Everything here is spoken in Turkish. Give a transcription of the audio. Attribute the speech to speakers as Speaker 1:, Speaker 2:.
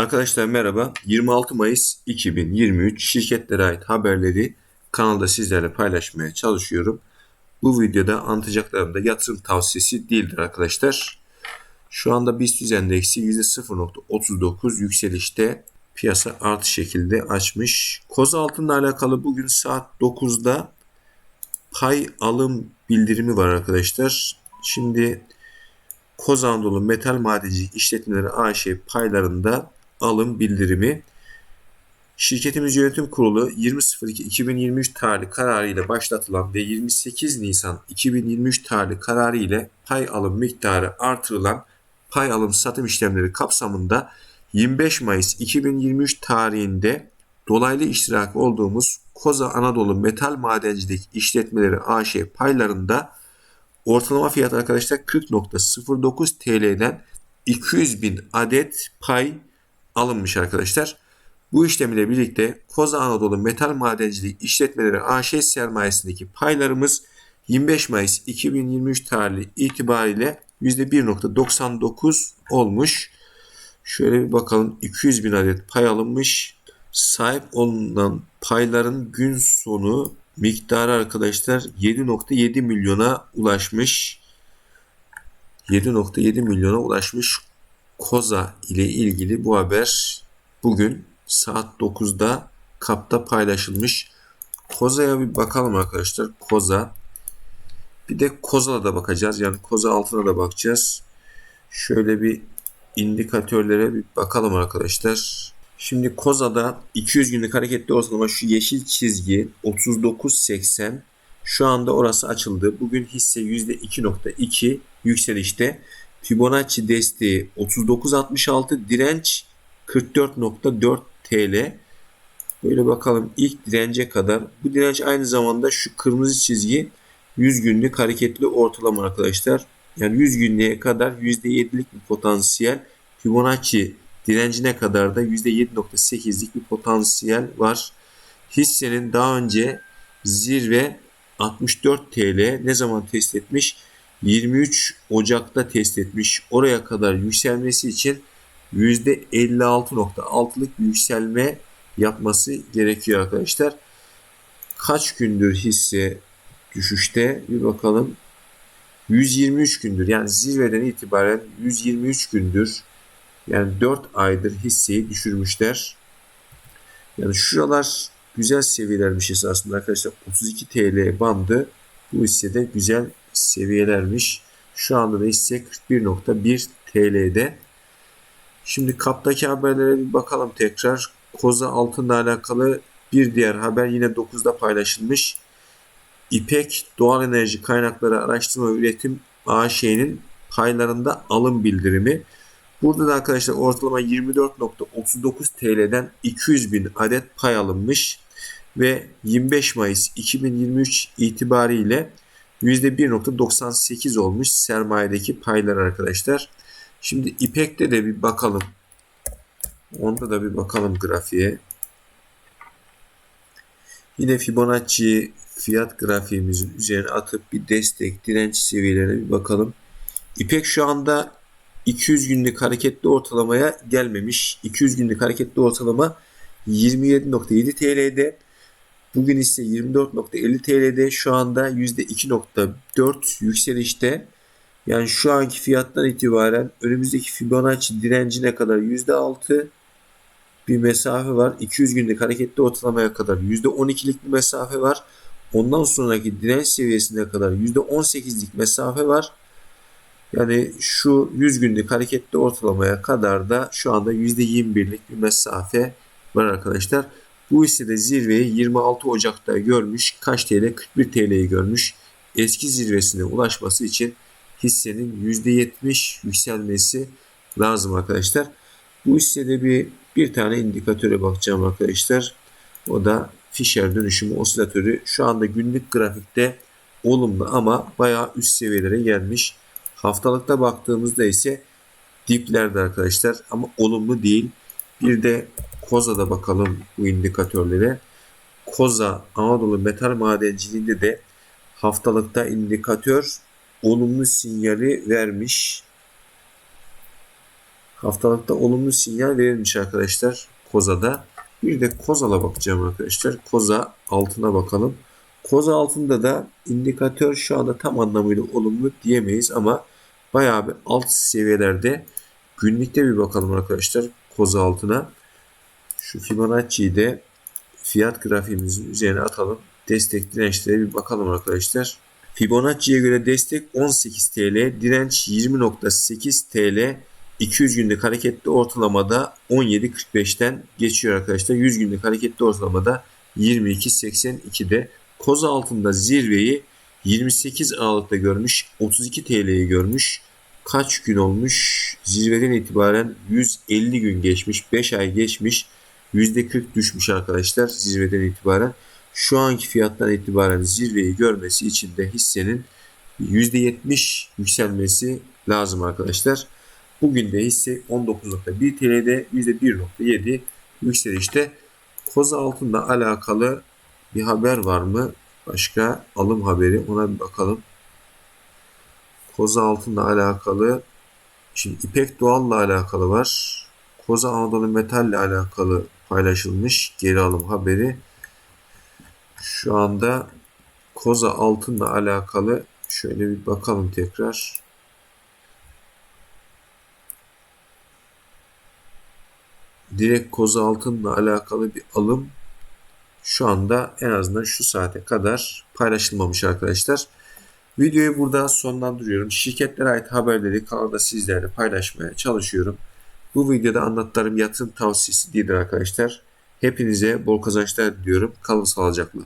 Speaker 1: Arkadaşlar merhaba. 26 Mayıs 2023 şirketlere ait haberleri kanalda sizlerle paylaşmaya çalışıyorum. Bu videoda anlatacaklarım da yatırım tavsiyesi değildir arkadaşlar. Şu anda BIST endeksi %0.39 yükselişte piyasa artı şekilde açmış. Koz altınla alakalı bugün saat 9'da pay alım bildirimi var arkadaşlar. Şimdi Koz Anadolu Metal Madencilik İşletmeleri AŞ paylarında alım bildirimi. Şirketimiz Yönetim Kurulu 20.02.2023 tarihli kararı ile başlatılan ve 28 Nisan 2023 tarihli kararı ile pay alım miktarı artırılan pay alım satım işlemleri kapsamında 25 Mayıs 2023 tarihinde dolaylı iştirak olduğumuz Koza Anadolu Metal Madencilik İşletmeleri AŞ paylarında ortalama fiyat arkadaşlar 40.09 TL'den 200 bin adet pay alınmış arkadaşlar. Bu işlem ile birlikte Koza Anadolu Metal Madencilik İşletmeleri AŞ sermayesindeki paylarımız 25 Mayıs 2023 tarihi itibariyle %1.99 olmuş. Şöyle bir bakalım 200 bin adet pay alınmış. Sahip olunan payların gün sonu miktarı arkadaşlar 7.7 milyona ulaşmış. 7.7 milyona ulaşmış Koza ile ilgili bu haber bugün saat 9'da kapta paylaşılmış. Koza'ya bir bakalım arkadaşlar. Koza. Bir de Koza'la da bakacağız. Yani Koza altına da bakacağız. Şöyle bir indikatörlere bir bakalım arkadaşlar. Şimdi Koza'da 200 günlük hareketli ortalama şu yeşil çizgi 39.80 şu anda orası açıldı. Bugün hisse %2.2 yükselişte. Fibonacci desteği 39.66 direnç 44.4 TL. Böyle bakalım ilk dirence kadar. Bu direnç aynı zamanda şu kırmızı çizgi 100 günlük hareketli ortalama arkadaşlar. Yani 100 günlüğe kadar %7'lik bir potansiyel. Fibonacci direncine kadar da %7.8'lik bir potansiyel var. Hissenin daha önce zirve 64 TL ne zaman test etmiş? 23 Ocak'ta test etmiş. Oraya kadar yükselmesi için %56.6'lık yükselme yapması gerekiyor arkadaşlar. Kaç gündür hisse düşüşte bir bakalım. 123 gündür yani zirveden itibaren 123 gündür yani 4 aydır hisseyi düşürmüşler. Yani şuralar güzel seviyelermiş esasında arkadaşlar. 32 TL bandı bu hissede güzel seviyelermiş. Şu anda da hisse 41.1 TL'de. Şimdi kaptaki haberlere bir bakalım tekrar. Koza altınla alakalı bir diğer haber yine 9'da paylaşılmış. İpek Doğal Enerji Kaynakları Araştırma ve Üretim AŞ'nin paylarında alım bildirimi. Burada da arkadaşlar ortalama 24.39 TL'den 200 bin adet pay alınmış ve 25 Mayıs 2023 itibariyle %1.98 olmuş sermayedeki paylar arkadaşlar. Şimdi İpek'te de bir bakalım. Onda da bir bakalım grafiğe. Yine Fibonacci fiyat grafiğimizin üzerine atıp bir destek, direnç seviyelerine bir bakalım. İpek şu anda 200 günlük hareketli ortalamaya gelmemiş. 200 günlük hareketli ortalama 27.7 TL'de. Bugün ise 24.50 TL'de şu anda %2.4 yükselişte. Yani şu anki fiyattan itibaren önümüzdeki Fibonacci direncine kadar %6 bir mesafe var. 200 günlük hareketli ortalamaya kadar %12'lik bir mesafe var. Ondan sonraki direnç seviyesine kadar %18'lik mesafe var. Yani şu 100 günlük hareketli ortalamaya kadar da şu anda %21'lik bir mesafe var arkadaşlar. Bu ise de zirveyi 26 Ocak'ta görmüş. Kaç TL? 41 TL'yi görmüş. Eski zirvesine ulaşması için hissenin %70 yükselmesi lazım arkadaşlar. Bu hissede bir bir tane indikatöre bakacağım arkadaşlar. O da Fisher dönüşümü osilatörü. Şu anda günlük grafikte olumlu ama bayağı üst seviyelere gelmiş. Haftalıkta baktığımızda ise diplerde arkadaşlar ama olumlu değil. Bir de Koza'da bakalım bu indikatörlere. Koza Anadolu metal madenciliğinde de haftalıkta indikatör olumlu sinyali vermiş. Haftalıkta olumlu sinyal verilmiş arkadaşlar Koza'da. Bir de Kozal'a bakacağım arkadaşlar. Koza altına bakalım. Koza altında da indikatör şu anda tam anlamıyla olumlu diyemeyiz ama bayağı bir alt seviyelerde. Günlükte bir bakalım arkadaşlar Koza altına. Şu Fibonacci'yi de fiyat grafiğimizin üzerine atalım. Destek dirençlere bir bakalım arkadaşlar. Fibonacci'ye göre destek 18 TL, direnç 20.8 TL, 200 günlük hareketli ortalamada 17.45'ten geçiyor arkadaşlar. 100 günlük hareketli ortalamada 22.82'de. Koza altında zirveyi 28 Aralık'ta görmüş, 32 TL'yi görmüş. Kaç gün olmuş? Zirveden itibaren 150 gün geçmiş, 5 ay geçmiş. %40 düşmüş arkadaşlar zirveden itibaren. Şu anki fiyattan itibaren zirveyi görmesi için de hissenin %70 yükselmesi lazım arkadaşlar. Bugün de hisse 19.1 TL'de %1.7 yükselişte. Koza altında alakalı bir haber var mı? Başka alım haberi ona bir bakalım. Koza altında alakalı şimdi İpek Doğal'la alakalı var. Koza Anadolu Metal'le alakalı paylaşılmış geri alım haberi. Şu anda Koza altınla alakalı şöyle bir bakalım tekrar. Direkt Koza altınla alakalı bir alım şu anda en azından şu saate kadar paylaşılmamış arkadaşlar. Videoyu burada sonlandırıyorum. Şirketlere ait haberleri kanalda sizlerle paylaşmaya çalışıyorum. Bu videoda anlattığım yatırım tavsiyesi değildir arkadaşlar. Hepinize bol kazançlar diliyorum. Kalın sağlıcakla.